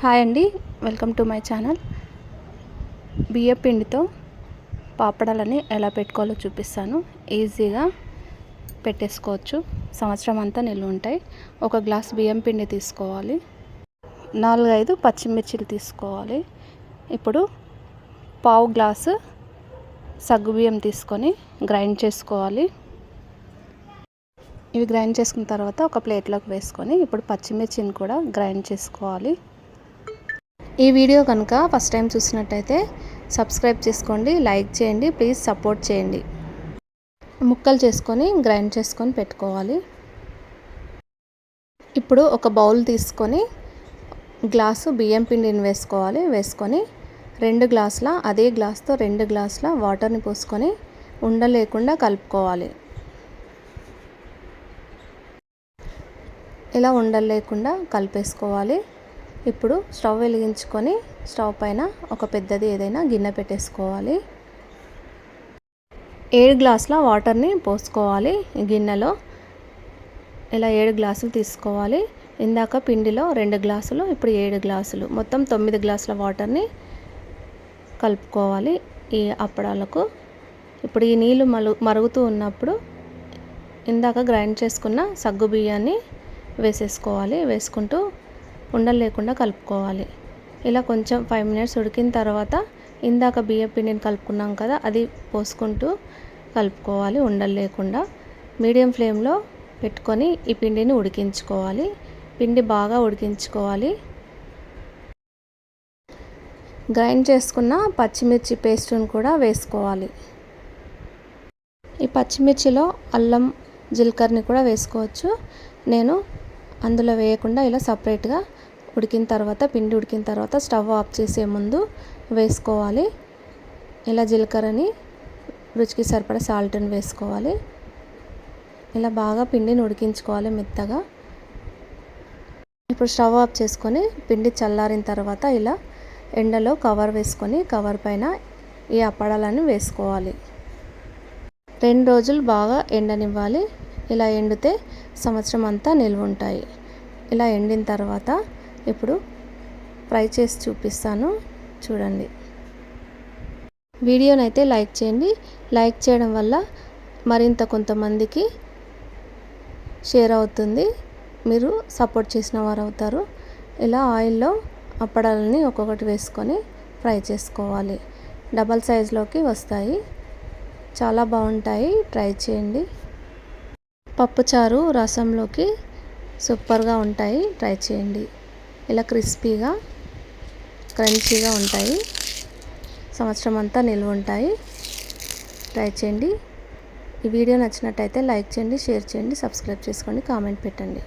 Hi అండి welcome to my channel. బియ్య పిండితో పాపడాలని ఎలా పెట్టుకోవాలో చూపిస్తాను. ఈజీగా పెట్టేసుకోవచ్చు. సంవత్సరం అంతా నిల్వ ఉంటాయి. ఒక గ్లాస్ బియ్యం పిండి తీసుకోవాలి. నాలుగైదు పచ్చిమిర్చిలు తీసుకోవాలి. ఇప్పుడు పావు గ్లాసు సగ్గుబియ్యం తీసుకొని గ్రైండ్ చేసుకోవాలి. ఇవి గ్రైండ్ చేసుకున్న తర్వాత ఒక ప్లేట్లోకి వేసుకొని ఇప్పుడు పచ్చిమిర్చిని కూడా గ్రైండ్ చేసుకోవాలి. ఈ వీడియో కనుక ఫస్ట్ టైం చూసినట్టయితే సబ్స్క్రైబ్ చేసుకోండి లైక్ చేయండి ప్లీజ్ సపోర్ట్ చేయండి. ముక్కలు చేసుకొని గ్రైండ్ చేసుకొని పెట్టుకోవాలి. ఇప్పుడు ఒక బౌల్ తీసుకొని గ్లాసు బియ్యం పిండిని వేసుకోవాలి. వేసుకొని రెండు గ్లాసుల అదే గ్లాస్తో రెండు గ్లాసుల వాటర్ని పోసుకొని ఉండలేకుండా కలుపుకోవాలి. ఇలా ఉండలేకుండా కలిపేసుకోవాలి. ఇప్పుడు స్టవ్ వెలిగించుకొని స్టవ్ పైన ఒక పెద్దది ఏదైనా గిన్నె పెట్టేసుకోవాలి. ఏడు గ్లాసుల వాటర్ని పోసుకోవాలి. గిన్నెలో ఇలా ఏడు గ్లాసులు తీసుకోవాలి. ఇందాక పిండిలో రెండు గ్లాసులు ఇప్పుడు ఏడు గ్లాసులు. మొత్తం తొమ్మిది గ్లాసుల వాటర్ని కలుపుకోవాలి ఈ అప్పడాలకు. ఇప్పుడు ఈ నీళ్ళు మలు మరుగుతూ ఉన్నప్పుడు ఇందాక గ్రైండ్ చేసుకున్న సగ్గు బియ్యాన్ని వేసేసుకోవాలి. వేసుకుంటూ ఉండలు లేకుండా కలుపుకోవాలి. ఇలా కొంచెం ఫైవ్ మినిట్స్ ఉడికిన తర్వాత ఇందాక బియ్యం పిండిని కలుపుకున్నాం కదా అది పోసుకుంటూ కలుపుకోవాలి ఉండలు లేకుండా మీడియం ఫ్లేమ్లో పెట్టుకొని ఈ పిండిని ఉడికించుకోవాలి. పిండి బాగా ఉడికించుకోవాలి. గ్రైండ్ చేసుకున్న పచ్చిమిర్చి పేస్ట్ను కూడా వేసుకోవాలి. ఈ పచ్చిమిర్చిలో అల్లం జీలకర్రని కూడా వేసుకోవచ్చు. నేను అందులో వేయకుండా ఇలా సపరేట్గా ఉడికిన తర్వాత పిండి ఉడికిన తర్వాత స్టవ్ ఆఫ్ చేసే ముందు వేసుకోవాలి. ఇలా జీలకర్రని రుచికి సరిపడా సాల్ట్ని వేసుకోవాలి. ఇలా బాగా పిండిని ఉడికించుకోవాలి మెత్తగా. ఇప్పుడు స్టవ్ ఆఫ్ చేసుకొని పిండి చల్లారిన తర్వాత ఇలా ఎండలో కవర్ వేసుకొని కవర్ పైన ఈ అప్పడాలను వేసుకోవాలి. రెండు రోజులు బాగా ఎండనివ్వాలి. ఇలా ఎండితే సంవత్సరం అంతా నిల్వ ఉంటాయి ఇలా ఎండిన తర్వాత ఇప్పుడు ఫ్రై చేసి చూపిస్తాను. చూడండి. వీడియోనైతే లైక్ చేయండి. లైక్ చేయడం వల్ల మరింత కొంతమందికి షేర్ అవుతుంది. మీరు సపోర్ట్ చేసిన వారు అవుతారు. ఇలా ఆయిల్లో అప్పడాలని ఒక్కొక్కటి వేసుకొని ఫ్రై చేసుకోవాలి. డబల్ సైజులోకి వస్తాయి. చాలా బాగుంటాయి. ట్రై చేయండి. పప్పుచారు రసంలోకి సూపర్గా ఉంటాయి. ట్రై చేయండి. ఇలా క్రిస్పీగా క్రంచీగా ఉంటాయి. సంవత్సరం అంతా నిల్వ ఉంటాయి. ట్రై చేయండి. ఈ వీడియో నచ్చినట్టయితే లైక్ చేయండి షేర్ చేయండి సబ్స్క్రైబ్ చేసుకోండి కామెంట్ పెట్టండి.